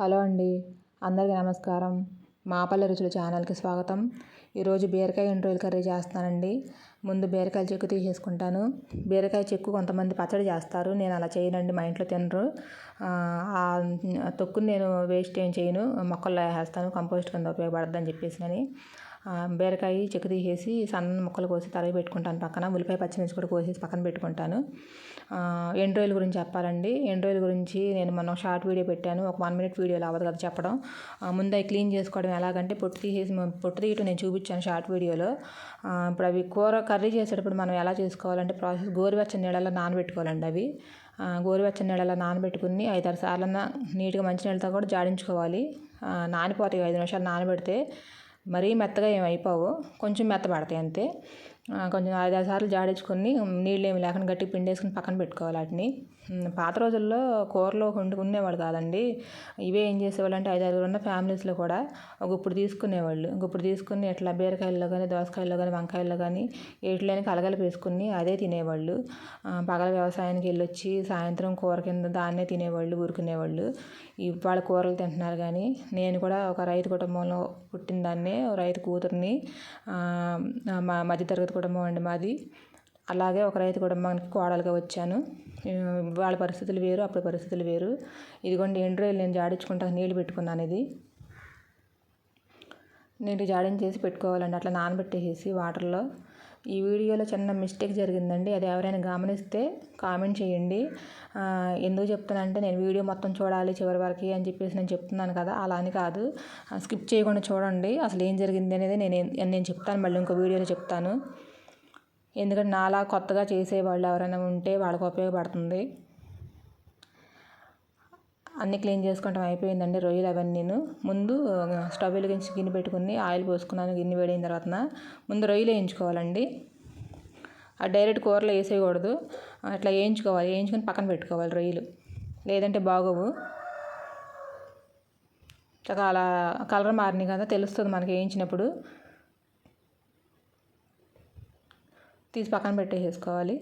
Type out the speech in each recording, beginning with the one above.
Hello అండి. అందరికీ నమస్కారం. మాపల్లె రుచుల ఛానల్కి స్వాగతం. ఈరోజు బీరకాయ ఎండ్రోయిల్ కర్రీ చేస్తానండి ముందు బీరకాయ చెక్కు తీసేసుకుంటాను. బీరకాయ చెక్కు కొంతమంది పచ్చడి చేస్తారు. నేను అలా చేయనండి మా ఇంట్లో తినరు. ఆ తొక్కుని నేను వేస్ట్ ఏం చేయను. మొక్కల్లో వేసేస్తాను కంపోస్ట్ కింద ఉపయోగపడుతుందని చెప్పేసి అని. బీరకాయ చెక్కు తీసేసి సన్న ముక్కలు కోసి తరిగి పెట్టుకుంటాను పక్కన. ఉల్లిపాయ పచ్చిమిర్చి కూడా కోసేసి పక్కన పెట్టుకుంటాను. ఎండ్రోయిల్ గురించి చెప్పాలండి. ఎండ్రోయిల్ గురించి నేను మొన్న షార్ట్ వీడియో పెట్టాను. ఒక వన్ మినిట్ వీడియోలో అవ్వదు కదా చెప్పడం. ముందు అవి క్లీన్ చేసుకోవడం ఎలాగంటే పొట్టు తీసేసి పొట్టు తీయటం నేను చూపించాను షార్ట్ వీడియోలో. ఇప్పుడు అవి కూర కర్రీ చేసేటప్పుడు మనం ఎలా చేసుకోవాలంటే ప్రాసెస్ గోరువెచ్చని నీళ్ళలో నానబెట్టుకోవాలండి అవి. గోరువెచ్చని నీళ్ళలో నానబెట్టుకుని ఐదారు సార్లన్నా నీట్గా మంచినీళ్ళతో కూడా జాడించుకోవాలి. నానిపోతాయి ఐదు నిమిషాలు నానబెడితే మరీ మెత్తగా ఏమి అయిపోవు. కొంచెం మెత్తబడతాయి అంతే. కొంచెం ఐదారు సార్లు జాడించుకొని నీళ్ళు ఏమి లేకుండా గట్టిగా పిండేసుకుని పక్కన పెట్టుకోవాలి వాటిని. పాత రోజుల్లో కూరలు వండుకునేవాళ్ళు కాదండి. ఇవే ఏం చేసేవాళ్ళు అంటే ఐదారు ఉన్న ఫ్యామిలీస్లో కూడా ఒక ఇప్పుడు తీసుకునేవాళ్ళు. ఇప్పుడు తీసుకుని ఇట్లా బీరకాయల్లో కానీ దోసకాయల్లో కానీ వంకాయల్లో కానీ వీటిలోని కలగలు వేసుకుని అదే తినేవాళ్ళు. పగల వ్యవసాయానికి వెళ్ళొచ్చి సాయంత్రం కూర కింద దాన్నే తినేవాళ్ళు ఊరుకునేవాళ్ళు. ఇవాళ కూరలు తింటున్నారు కానీ నేను కూడా ఒక రైతు కుటుంబంలో పుట్టిన దాన్నే రైతు కూతుర్ని మా మధ్యతరగతి కుటుంబం అండి మాది. అలాగే ఒక రైతు కుటుంబానికి కోడలుగా వచ్చాను. వాళ్ళ పరిస్థితులు వేరు అప్పుడు పరిస్థితులు వేరు. ఇదిగోండి ఎండు రొయ్యలు నేను జాడించుకుంటా నీళ్ళు పెట్టుకున్నాను ఇది. నీళ్ళు జాడించేసి పెట్టుకోవాలండి అట్లా నానబెట్టేసేసి వాటర్లో. ఈ వీడియోలో చిన్న మిస్టేక్ జరిగిందండి అది ఎవరైనా గమనిస్తే కామెంట్ చేయండి. ఎందుకు చెప్తానంటే నేను వీడియో మొత్తం చూడాలి చివరి వరకు అని చెప్పేసి నేను చెప్తున్నాను కదా అలా అని కాదు. స్కిప్ చేయకుండా చూడండి అసలు ఏం జరిగింది అనేది నేను నేను చెప్తాను మళ్ళీ ఇంకో వీడియోలో చెప్తాను. ఎందుకంటే నాలా కొత్తగా చేసేవాళ్ళు ఎవరైనా ఉంటే వాళ్ళకి ఉపయోగపడుతుంది. అన్నీ క్లీన్ చేసుకోవటం అయిపోయిందండి రొయ్యలు అవన్నీ నేను ముందు స్టవ్ వెలిగించి గిన్నె పెట్టుకుని ఆయిల్ పోసుకున్నాను గిన్నె వేడిన తర్వాత. ముందు రొయ్యలు వేయించుకోవాలండి. ఆ డైరెక్ట్ కూరలో వేసేయకూడదు. అట్లా వేయించుకోవాలి. వేయించుకొని పక్కన పెట్టుకోవాలి రొయ్యలు. లేదంటే బాగోవు. చక్కగా అలా కలర్ మారినాయి కదా తెలుస్తుంది మనకి వేయించినప్పుడు. తీసి పక్కన పెట్టేసుకోవాలి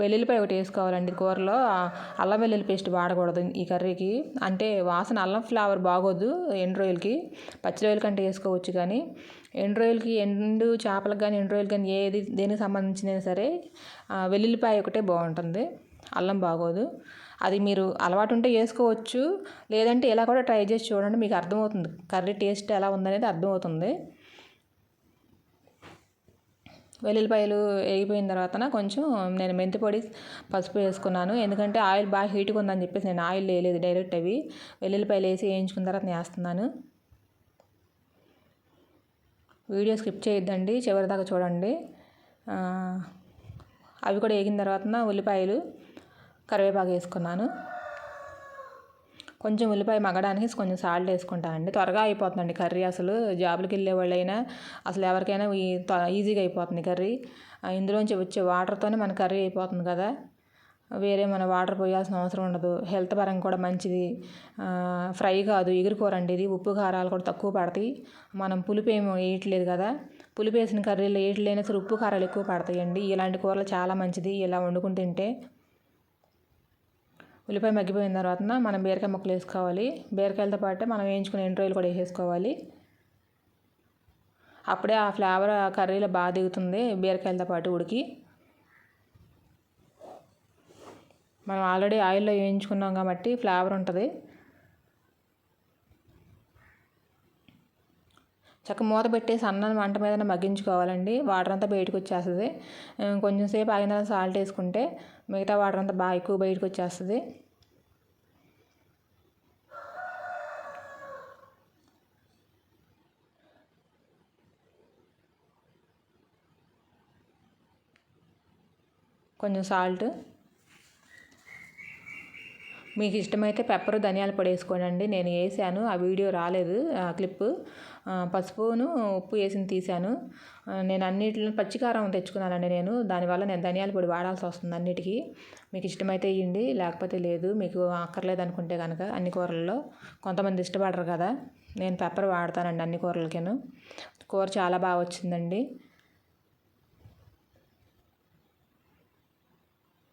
వెల్లుల్లిపాయ ఒకటి వేసుకోవాలండి. కూరలో అల్లం వెల్లుల్లి పేస్ట్ వాడకూడదు ఈ కర్రీకి. అంటే వాసన అల్లం ఫ్లేవర్ బాగోదు ఎండు రొయ్యలకి పచ్చి రొయ్యల కంటే వేసుకోవచ్చు కానీ. ఎండు రొయ్యలకి ఎండు చేపలకు కానీ ఎండు రొయ్యలు కానీ ఏది దేనికి సంబంధించినైనా సరే వెల్లుల్లిపాయ ఒకటే బాగుంటుంది. అల్లం బాగోదు. అది మీరు అలవాటు ఉంటే వేసుకోవచ్చు. లేదంటే ఇలా కూడా ట్రై చేసి చూడండి మీకు అర్థమవుతుంది. కర్రీ టేస్ట్ ఎలా ఉందనేది అర్థమవుతుంది. వెల్లుల్లిపాయలు వేగిపోయిన తర్వాత కొంచెం నేను మెంతి పొడి పసుపు వేసుకున్నాను. ఎందుకంటే ఆయిల్ బాగా హీట్గా ఉందని చెప్పేసి నేను ఆయిల్ వేయలేదు డైరెక్ట్ అవి. వెల్లుల్లిపాయలు వేసి వేయించుకున్న తర్వాత నేను వేస్తున్నాను. వీడియో స్కిప్ చేయొద్దండి చివరి దాకా చూడండి. అవి కూడా వేగిన తర్వాత ఉల్లిపాయలు కరివేపాకు వేసుకున్నాను. కొంచెం ఉల్లిపాయ మగ్గడానికి కొంచెం సాల్ట్ వేసుకుంటానండి త్వరగా అయిపోతుందండి కర్రీ అసలు. జాబులకి వెళ్ళే వాళ్ళైనా అసలు ఎవరికైనా ఈజీగా అయిపోతుంది కర్రీ. ఇందులోంచి వచ్చే వాటర్తోనే మన కర్రీ అయిపోతుంది కదా. వేరే మన వాటర్ పోయాల్సిన అవసరం ఉండదు. హెల్త్ పరంగా కూడా మంచిది. ఫ్రై కాదు ఎగురు కూర అండి ఇది. ఉప్పు కారాలు కూడా తక్కువ పడతాయి. మనం పులుపు ఏమి వేయట్లేదు కదా. పులుపు వేసిన వేయట్లేని అసలు ఉప్పు కారాలు ఎక్కువ పడతాయండి. ఇలాంటి కూరలు చాలా మంచిది. ఇలా వండుకుని తింటే ఉల్లిపాయ మగ్గిపోయిన తర్వాత మనం బీరకాయ ముక్కలు వేసుకోవాలి. బీరకాయలతో పాటు మనం వేయించుకునే ఎండ్రాయిలు కూడా వేసేసుకోవాలి. అప్పుడే ఆ ఫ్లేవర్ ఆ కర్రీలో బాగా దిగుతుంది బీరకాయలతో పాటు ఉడికి. మనం ఆల్రెడీ ఆయిల్లో వేయించుకున్నాం కాబట్టి ఫ్లేవర్ ఉంటుంది. చక్క మూత పెట్టేసి అన్నం మంట మీద మగ్గించుకోవాలండి. వాటర్ అంతా బయటకు వచ్చేస్తుంది. కొంచెం సేపు ఆగిన సాల్ట్ వేసుకుంటే మిగతా వాటర్ అంతా బాగా ఎక్కువ బయటకు వచ్చేస్తుంది. కొంచెం సాల్ట్ మీకు ఇష్టమైతే పెప్పర్ ధనియాల పొడి వేసుకోండి నేను వేసాను ఆ వీడియో రాలేదు ఆ క్లిప్ పసుపును ఉప్పు వేసి తీసాను. నేను అన్నిటిలో పచ్చికారం తెచ్చుకున్నానండి నేను. దానివల్ల నేను ధనియాల పొడి వాడాల్సి వస్తుంది అన్నిటికీ. మీకు ఇష్టమైతే వేయండి లేకపోతే లేదు. మీకు అక్కర్లేదు అనుకుంటే కనుక అన్ని కూరల్లో. కొంతమంది ఇష్టపడరు కదా. నేను పెప్పర్ వాడతానండి అన్ని కూరలకేను. కూర చాలా బాగా వచ్చిందండి.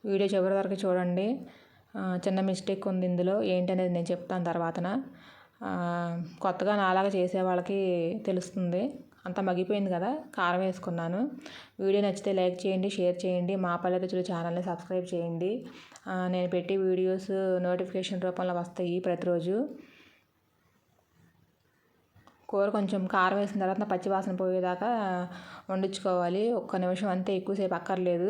వీడియో చివరి వరకు చూడండి. చిన్న మిస్టేక్ ఉంది ఇందులో ఏంటనేది నేను చెప్తాను తర్వాతన. కొత్తగా నాలాగా చేసే వాళ్ళకి తెలుస్తుంది. అంతా మగ్గిపోయింది కదా కారం వేసుకున్నాను. వీడియో నచ్చితే లైక్ చేయండి షేర్ చేయండి. మా పల్లె రుచులు ఛానల్ని సబ్స్క్రైబ్ చేయండి. నేను పెట్టే వీడియోస్ నోటిఫికేషన్ రూపంలో వస్తాయి ప్రతిరోజు. కూర కొంచెం కారం వేసిన తర్వాత పచ్చివాసన పోయేదాకా వండించుకోవాలి. ఒక్క నిమిషం అంతే ఎక్కువసేపు అక్కర్లేదు.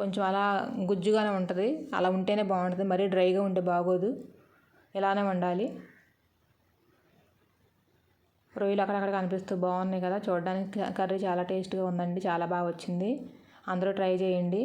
కొంచెం అలా గుజ్జుగానే ఉంటుంది. అలా ఉంటేనే బాగుంటుంది. మరీ డ్రైగా ఉంటే బాగోదు. ఇలానే వండాలి. రొయ్యలు అక్కడక్కడ కనిపిస్తూ బాగున్నాయి కదా. చూడడానికి కర్రీ చాలా టేస్ట్గా ఉందండి. చాలా బాగా వచ్చింది. అందరూ ట్రై చేయండి.